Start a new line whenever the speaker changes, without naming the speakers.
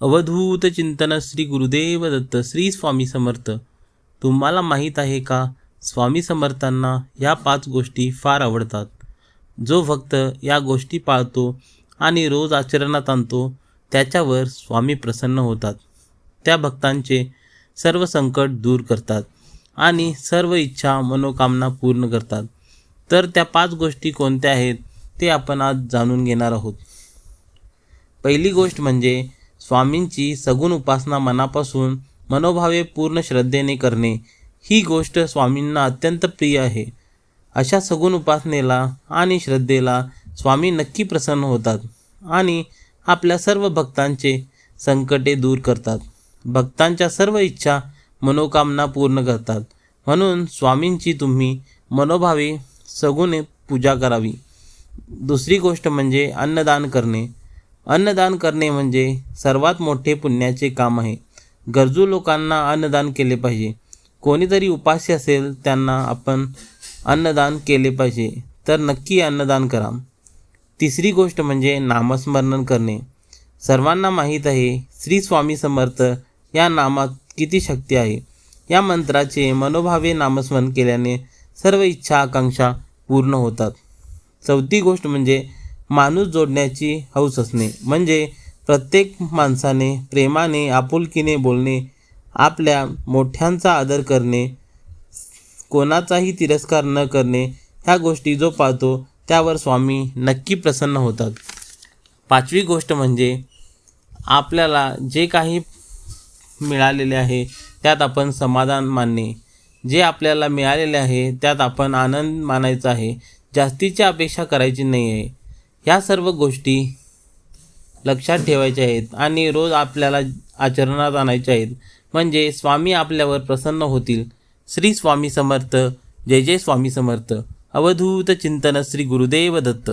अवधूत चिंतन श्री गुरुदेव दत्त श्री स्वामी समर्थ. तुम्हाला माहीत आहे का? स्वामी समर्थांना या पाच गोष्टी फार आवडतात. जो भक्त या गोष्टी पाळतो आणि रोज आचरणात आणतो त्याच्यावर स्वामी प्रसन्न होतात. त्या भक्तांचे सर्व संकट दूर करतात आणि सर्व इच्छा मनोकामना पूर्ण करतात. तर त्या पाच गोष्टी कोणत्या आहेत ते आपण आज जाणून घेणार आहोत. पहिली गोष्ट म्हणजे स्वामींची सगुण उपासना मनापासून मनोभावे पूर्ण श्रद्धेने करणे ही गोष्ट स्वामींना अत्यंत प्रिय आहे. अशा सगुण उपासनेला आणि श्रद्धेला स्वामी नक्की प्रसन्न होतात आणि आपल्या सर्व भक्तांचे संकटे दूर करतात. भक्तांच्या सर्व इच्छा मनोकामना पूर्ण करतात. म्हणून स्वामींची तुम्ही मनोभावे सगुणे पूजा करावी. दुसरी गोष्ट म्हणजे अन्नदान करणे. अन्नदान करणे म्हणजे सर्वात मोठे पुण्याचे काम आहे. गरजू लोकांना अन्नदान केले पाहिजे. कोणीतरी उपाशी असेल त्यांना आपण अन्नदान केले पाहिजे. तर नक्की अन्नदान करा. तिसरी गोष्ट म्हणजे नामस्मरण करणे. सर्वांना माहीत आहे श्री स्वामी समर्थ या नामात किती शक्ती आहे. या मंत्राचे मनोभावे नामस्मरण केल्याने सर्व इच्छा आकांक्षा पूर्ण होतात. चौथी गोष्ट म्हणजे माणूस जोडण्याची हौस असणे. म्हणजे प्रत्येक माणसाने प्रेमाने आपुलकीने बोलणे आपल्या मोठ्यांचा आदर करणे कोणाचाही तिरस्कार न करणे ह्या गोष्टी जो पाहतो त्यावर स्वामी नक्की प्रसन्न होतात. पाचवी गोष्ट म्हणजे आपल्याला जे काही मिळालेले आहे त्यात आपण समाधान मानणे. जे आपल्याला मिळालेले आहे त्यात आपण आनंद मानायचा आहे. जास्तीची अपेक्षा करायची नाही आहे ह्या सर्व गोष्टी लक्षात ठेवायच्या आहेत आणि रोज आपल्याला आचरणात आणायच्या आहेत. म्हणजे स्वामी आपल्यावर प्रसन्न होतील. श्री स्वामी समर्थ. जय जय स्वामी समर्थ. अवधूत चिंतन श्री गुरुदेव दत्त.